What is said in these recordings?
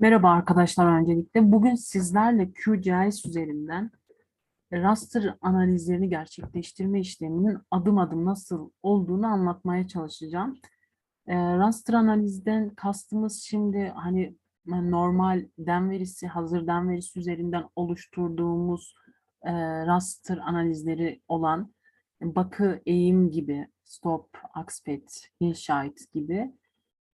Merhaba arkadaşlar öncelikle. Bugün sizlerle QGIS üzerinden raster analizlerini gerçekleştirme işleminin adım adım nasıl olduğunu anlatmaya çalışacağım. E, raster analizden kastımız şimdi hani normal den verisi, hazır den verisi üzerinden oluşturduğumuz e, raster analizleri olan bakı, eğim gibi, stop, akspet, hillshite gibi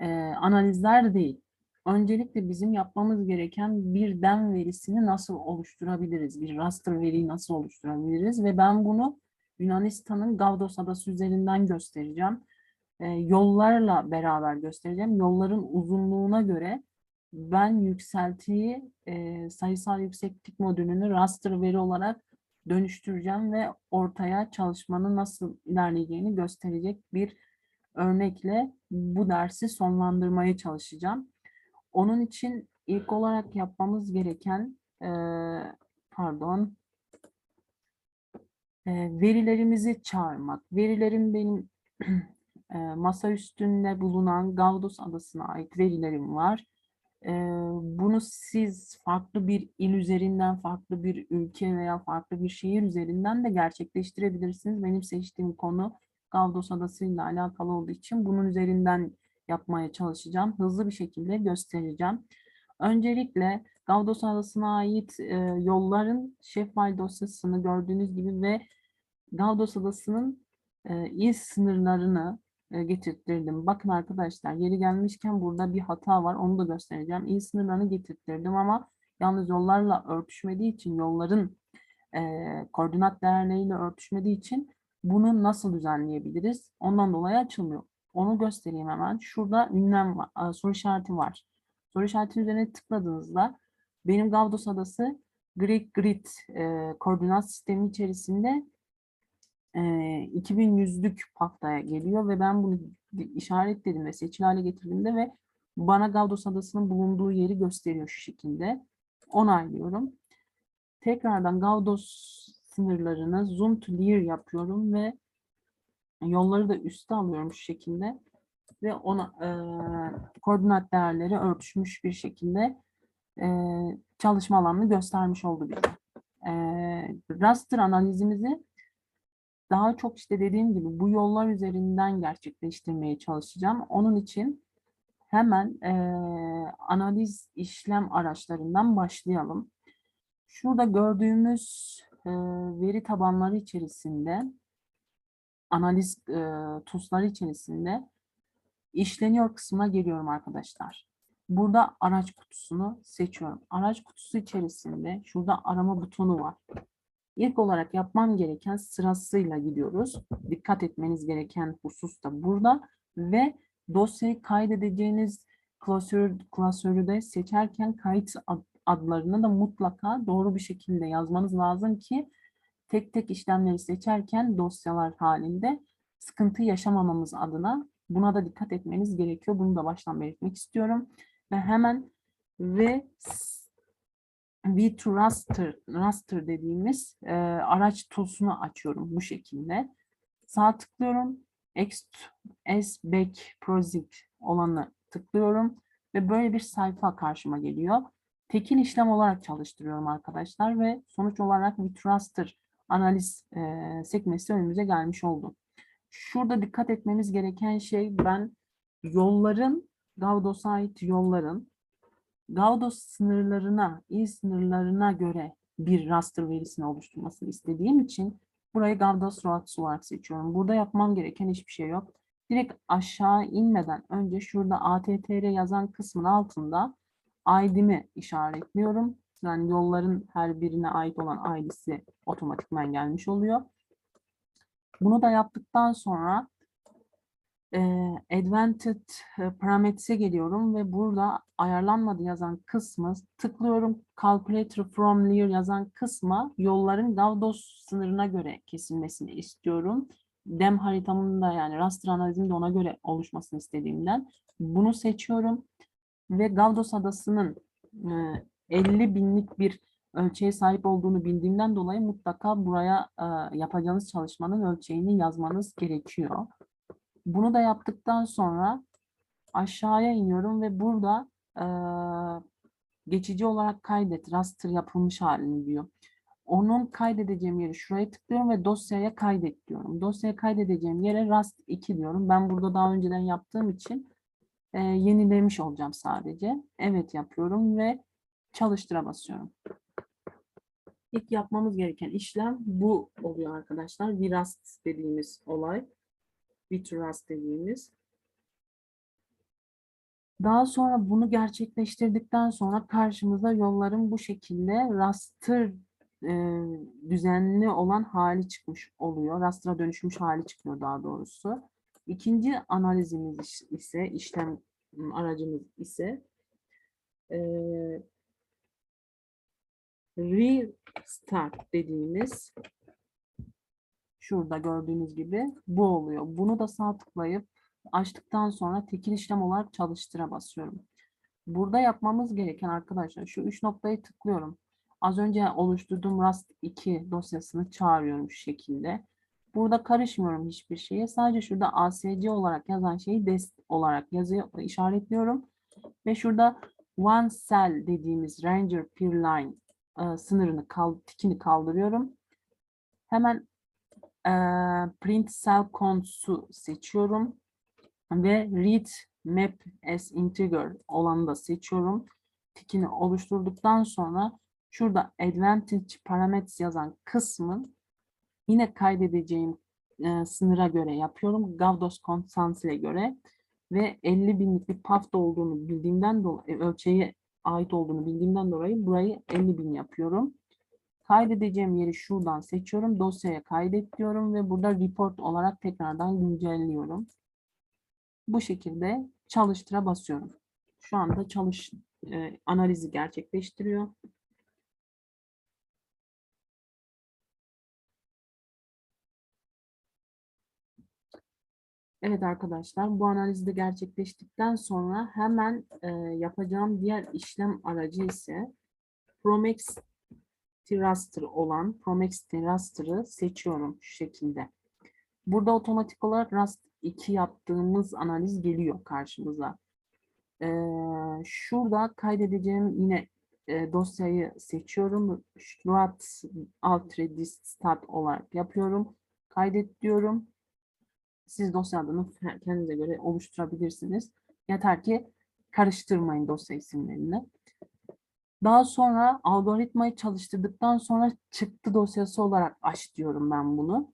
e, analizler değil öncelikle bizim yapmamız gereken bir den verisini nasıl oluşturabiliriz? Bir raster veriyi nasıl oluşturabiliriz? Ve ben bunu Yunanistan'ın Gavdos Adası üzerinden göstereceğim. E, yollarla beraber göstereceğim. Yolların uzunluğuna göre ben yükseltiyi e, sayısal yükseklik modülünü raster veri olarak dönüştüreceğim ve ortaya çalışmanın nasıl ilerleyeceğini gösterecek bir örnekle bu dersi sonlandırmaya çalışacağım. Onun için ilk olarak yapmamız gereken e, pardon e, verilerimizi çağırmak. Verilerim benim e, masa üstünde bulunan Gavdos adasına ait verilerim var. E, bunu siz farklı bir il üzerinden, farklı bir ülke veya farklı bir şehir üzerinden de gerçekleştirebilirsiniz. Benim seçtiğim konu Gavdos adası ile alakalı olduğu için bunun üzerinden yapmaya çalışacağım. Hızlı bir şekilde göstereceğim. Öncelikle Gavdos Adası'na ait e, yolların şeffal dosyasını gördüğünüz gibi ve Gavdos Adası'nın e, il sınırlarını e, getirttirdim. Bakın arkadaşlar yeri gelmişken burada bir hata var. Onu da göstereceğim. İl sınırlarını getirttirdim ama yalnız yollarla örtüşmediği için yolların e, koordinat değerleriyle örtüşmediği için bunu nasıl düzenleyebiliriz? Ondan dolayı açılmıyor. Onu göstereyim hemen. Şurada ünlem var, soru işareti var. Soru işareti üzerine tıkladığınızda benim Gavdos adası Greek Grid e, koordinat sistemi içerisinde e, 2100'lük paftaya geliyor ve ben bunu işaretledim ve seçili hale getirdiğimde ve bana Gavdos adasının bulunduğu yeri gösteriyor şu şekilde. Onaylıyorum. Tekrardan Gavdos sınırlarını zoom to near yapıyorum ve Yolları da üste alıyorum şu şekilde ve ona e, koordinat değerleri örtüşmüş bir şekilde e, çalışma alanını göstermiş oldu bize. E, raster analizimizi daha çok işte dediğim gibi bu yollar üzerinden gerçekleştirmeye çalışacağım. Onun için hemen e, analiz işlem araçlarından başlayalım. Şurada gördüğümüz e, veri tabanları içerisinde analiz e, tuzları içerisinde işleniyor kısmına geliyorum arkadaşlar. Burada araç kutusunu seçiyorum. Araç kutusu içerisinde şurada arama butonu var. İlk olarak yapmam gereken sırasıyla gidiyoruz. Dikkat etmeniz gereken husus da burada ve dosyayı kaydedeceğiniz klasör, klasörü de seçerken kayıt adlarını da mutlaka doğru bir şekilde yazmanız lazım ki tek tek işlemleri seçerken dosyalar halinde sıkıntı yaşamamamız adına buna da dikkat etmeniz gerekiyor. Bunu da baştan belirtmek istiyorum. Ve hemen ve V2 Raster, dediğimiz e, araç tools'unu açıyorum bu şekilde. Sağ tıklıyorum. S Back Project olanı tıklıyorum ve böyle bir sayfa karşıma geliyor. Tekil işlem olarak çalıştırıyorum arkadaşlar ve sonuç olarak Vitraster analiz e, sekmesi önümüze gelmiş oldu. Şurada dikkat etmemiz gereken şey ben yolların, Gaudos'a ait yolların Gaudos sınırlarına, il sınırlarına göre bir raster verisini oluşturmasını istediğim için burayı Gaudos Routes olarak seçiyorum. Burada yapmam gereken hiçbir şey yok. Direkt aşağı inmeden önce şurada ATTR yazan kısmın altında ID'mi işaretliyorum yani yolların her birine ait olan ID'si otomatikman gelmiş oluyor. Bunu da yaptıktan sonra e, Advanced Parametres'e geliyorum ve burada ayarlanmadı yazan kısmı tıklıyorum. Calculator from Layer yazan kısma yolların Gaudos sınırına göre kesilmesini istiyorum. Dem haritamın da yani raster analizim de ona göre oluşmasını istediğimden bunu seçiyorum. Ve Gaudos adasının e, 50 binlik bir ölçeğe sahip olduğunu bildiğimden dolayı mutlaka buraya e, yapacağınız çalışmanın ölçeğini yazmanız gerekiyor. Bunu da yaptıktan sonra aşağıya iniyorum ve burada e, geçici olarak kaydet, raster yapılmış halini diyor. Onun kaydedeceğim yeri şuraya tıklıyorum ve dosyaya kaydet diyorum. Dosyaya kaydedeceğim yere rast 2 diyorum. Ben burada daha önceden yaptığım için e, yenilemiş olacağım sadece. Evet yapıyorum ve çalıştıra basıyorum. İlk yapmamız gereken işlem bu oluyor arkadaşlar. Virast dediğimiz olay. Vitrast dediğimiz. Daha sonra bunu gerçekleştirdikten sonra karşımıza yolların bu şekilde raster e, düzenli olan hali çıkmış oluyor. Raster'a dönüşmüş hali çıkıyor daha doğrusu. İkinci analizimiz ise, işlem aracımız ise e, restart dediğimiz şurada gördüğünüz gibi bu oluyor. Bunu da sağ tıklayıp açtıktan sonra tekil işlem olarak çalıştıra basıyorum. Burada yapmamız gereken arkadaşlar şu üç noktayı tıklıyorum. Az önce oluşturduğum Rust 2 dosyasını çağırıyorum şu şekilde. Burada karışmıyorum hiçbir şeye. Sadece şurada ASC olarak yazan şeyi dest olarak yazıyor, işaretliyorum. Ve şurada one cell dediğimiz Ranger Peer Line e, sınırını kal, tikini kaldırıyorum. Hemen e, print cell counts'u seçiyorum ve read map as integer olanı da seçiyorum. Tikini oluşturduktan sonra şurada advantage parameters yazan kısmın yine kaydedeceğim e, sınıra göre yapıyorum. Gavdos konstansile göre ve 50 binlik bir paft olduğunu bildiğimden dolayı ölçeğe ait olduğunu bildiğimden dolayı burayı 50 bin yapıyorum. Kaydedeceğim yeri şuradan seçiyorum. Dosyaya kaydet diyorum ve burada report olarak tekrardan güncelliyorum. Bu şekilde çalıştıra basıyorum. Şu anda çalış e, analizi gerçekleştiriyor. Evet arkadaşlar bu analiz de gerçekleştikten sonra hemen e, yapacağım diğer işlem aracı ise Promex Raster olan Promex Raster'ı seçiyorum şu şekilde. Burada otomatik olarak Rust 2 yaptığımız analiz geliyor karşımıza. Ee, şurada kaydedeceğim yine e, dosyayı seçiyorum. Strat Alt Start olarak yapıyorum. Kaydet diyorum. Siz dosya adını kendinize göre oluşturabilirsiniz. Yeter ki karıştırmayın dosya isimlerini. Daha sonra algoritmayı çalıştırdıktan sonra çıktı dosyası olarak aç diyorum ben bunu.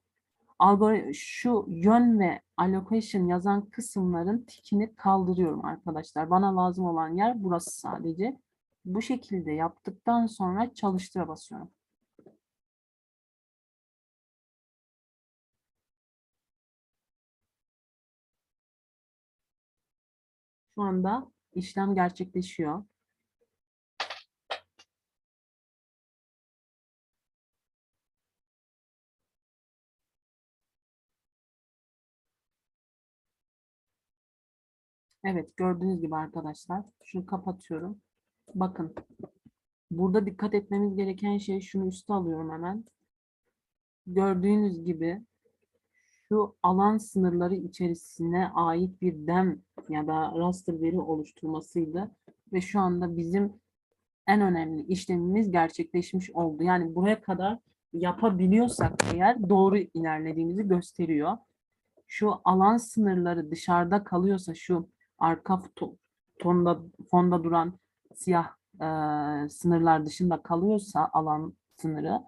Algori şu yön ve allocation yazan kısımların tikini kaldırıyorum arkadaşlar. Bana lazım olan yer burası sadece. Bu şekilde yaptıktan sonra çalıştıra basıyorum. Şu anda işlem gerçekleşiyor. Evet gördüğünüz gibi arkadaşlar. Şunu kapatıyorum. Bakın. Burada dikkat etmemiz gereken şey şunu üste alıyorum hemen. Gördüğünüz gibi şu alan sınırları içerisine ait bir dem ya da raster veri oluşturmasıydı. Ve şu anda bizim en önemli işlemimiz gerçekleşmiş oldu. Yani buraya kadar yapabiliyorsak eğer doğru ilerlediğimizi gösteriyor. Şu alan sınırları dışarıda kalıyorsa şu arka tonda fonda duran siyah e, sınırlar dışında kalıyorsa alan sınırı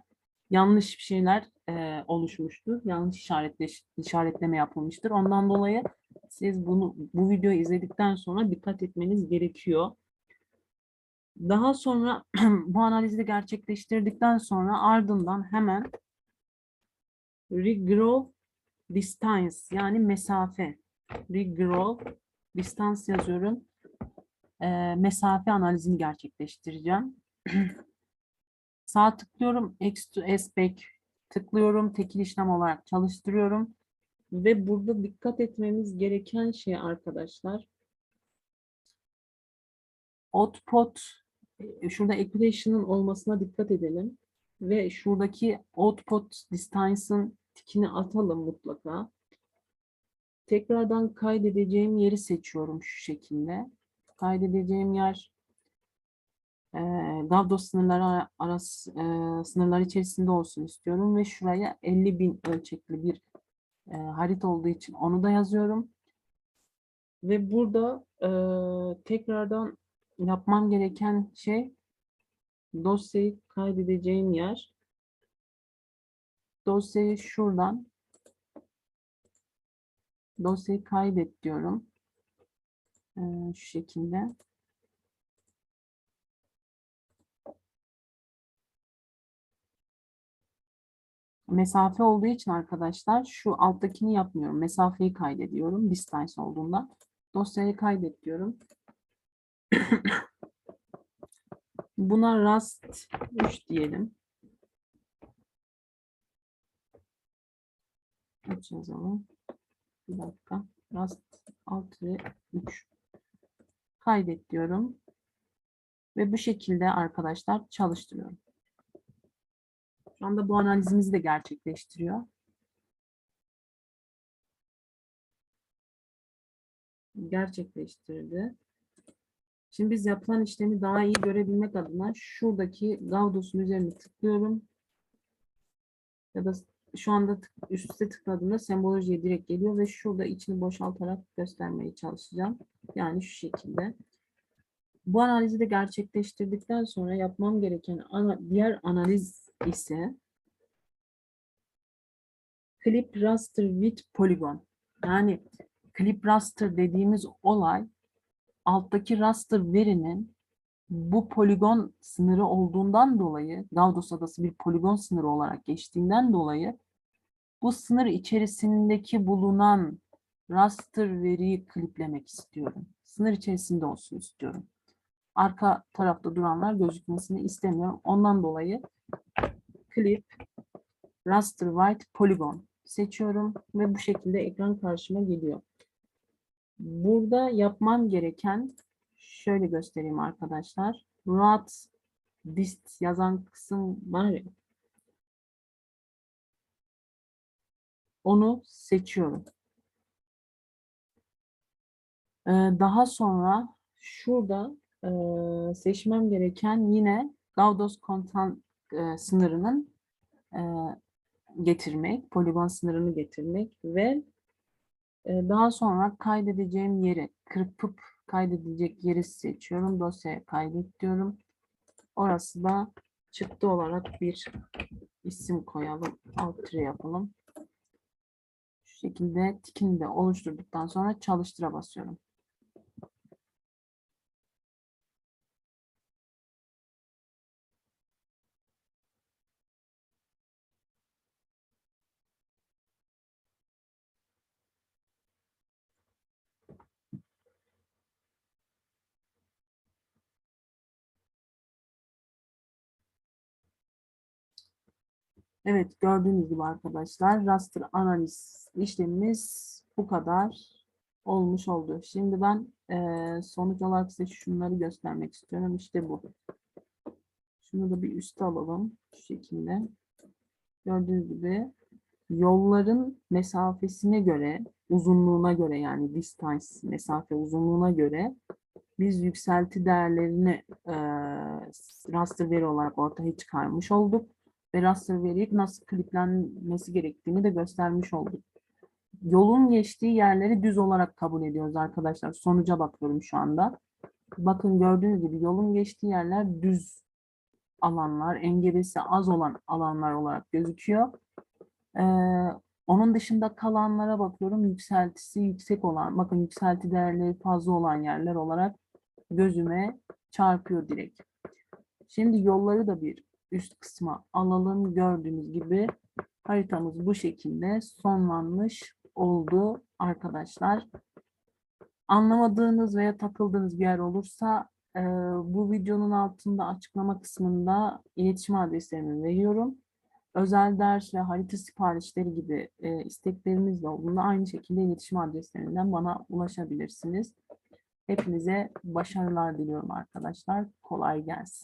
yanlış bir şeyler e, oluşmuştur. Yanlış işaretleş, işaretleme yapılmıştır. Ondan dolayı siz bunu bu videoyu izledikten sonra dikkat etmeniz gerekiyor. Daha sonra bu analizi gerçekleştirdikten sonra ardından hemen regrow distance yani mesafe regrow distance yazıyorum. Ee, mesafe analizini gerçekleştireceğim. Sağ tıklıyorum. X to S back tıklıyorum. Tekil işlem olarak çalıştırıyorum. Ve burada dikkat etmemiz gereken şey arkadaşlar. Output e, şurada equation'ın olmasına dikkat edelim. Ve şuradaki output distance'ın tikini atalım mutlaka. Tekrardan kaydedeceğim yeri seçiyorum şu şekilde. Kaydedeceğim yer e, Gavdos sınırları ara- arası, e, sınırlar içerisinde olsun istiyorum ve şuraya 50 bin ölçekli bir e, harita olduğu için onu da yazıyorum. Ve burada e, tekrardan yapmam gereken şey dosyayı kaydedeceğim yer. Dosyayı şuradan dosyayı kaydet diyorum. E, şu şekilde. Mesafe olduğu için arkadaşlar şu alttakini yapmıyorum. Mesafeyi kaydediyorum. Distance olduğunda. Dosyayı kaydet diyorum. Buna Rust 3 diyelim. 3 yazalım. Bir dakika. Rust alt ve 3. Kaydet diyorum. Ve bu şekilde arkadaşlar çalıştırıyorum. Şu anda bu analizimizi de gerçekleştiriyor. Gerçekleştirdi. Şimdi biz yapılan işlemi daha iyi görebilmek adına şuradaki Gaudos'un üzerine tıklıyorum. Ya da şu anda tık- üst üste tıkladığımda sembolojiye direkt geliyor ve şurada içini boşaltarak göstermeye çalışacağım. Yani şu şekilde. Bu analizi de gerçekleştirdikten sonra yapmam gereken ana, diğer analiz ise Clip Raster with Polygon. Yani Clip Raster dediğimiz olay alttaki raster verinin bu poligon sınırı olduğundan dolayı Gaudos adası bir poligon sınırı olarak geçtiğinden dolayı bu sınır içerisindeki bulunan raster veriyi kliplemek istiyorum. Sınır içerisinde olsun istiyorum. Arka tarafta duranlar gözükmesini istemiyorum. Ondan dolayı clip raster white polygon seçiyorum ve bu şekilde ekran karşıma geliyor. Burada yapmam gereken şöyle göstereyim arkadaşlar. Route dist yazan kısım var ya. Onu seçiyorum. Ee, daha sonra şurada e, seçmem gereken yine Gaudos kontan e, sınırının e, getirmek, poligon sınırını getirmek ve e, daha sonra kaydedeceğim yeri kırpıp kaydedilecek yeri seçiyorum. Dosyaya kaydet diyorum. Orası da çıktı olarak bir isim koyalım. Alt tire yapalım. Şu şekilde tikini de oluşturduktan sonra çalıştıra basıyorum. Evet gördüğünüz gibi arkadaşlar raster analiz işlemimiz bu kadar olmuş oldu. Şimdi ben eee, sonuç olarak size şunları göstermek istiyorum. İşte bu. Şunu da bir üste alalım. Şu şekilde. Gördüğünüz gibi yolların mesafesine göre, uzunluğuna göre yani distance mesafe uzunluğuna göre biz yükselti değerlerini eee raster veri olarak ortaya çıkarmış olduk ve raster veriyi nasıl kliplenmesi gerektiğini de göstermiş olduk. Yolun geçtiği yerleri düz olarak kabul ediyoruz arkadaşlar. Sonuca bakıyorum şu anda. Bakın gördüğünüz gibi yolun geçtiği yerler düz alanlar, engebesi az olan alanlar olarak gözüküyor. Ee, onun dışında kalanlara bakıyorum. Yükseltisi yüksek olan, bakın yükselti değerleri fazla olan yerler olarak gözüme çarpıyor direkt. Şimdi yolları da bir üst kısma alalım. Gördüğünüz gibi haritamız bu şekilde sonlanmış oldu arkadaşlar. Anlamadığınız veya takıldığınız bir yer olursa e, bu videonun altında açıklama kısmında iletişim adreslerimi veriyorum. Özel ders ve harita siparişleri gibi e, istekleriniz de olduğunda aynı şekilde iletişim adreslerinden bana ulaşabilirsiniz. Hepinize başarılar diliyorum arkadaşlar. Kolay gelsin.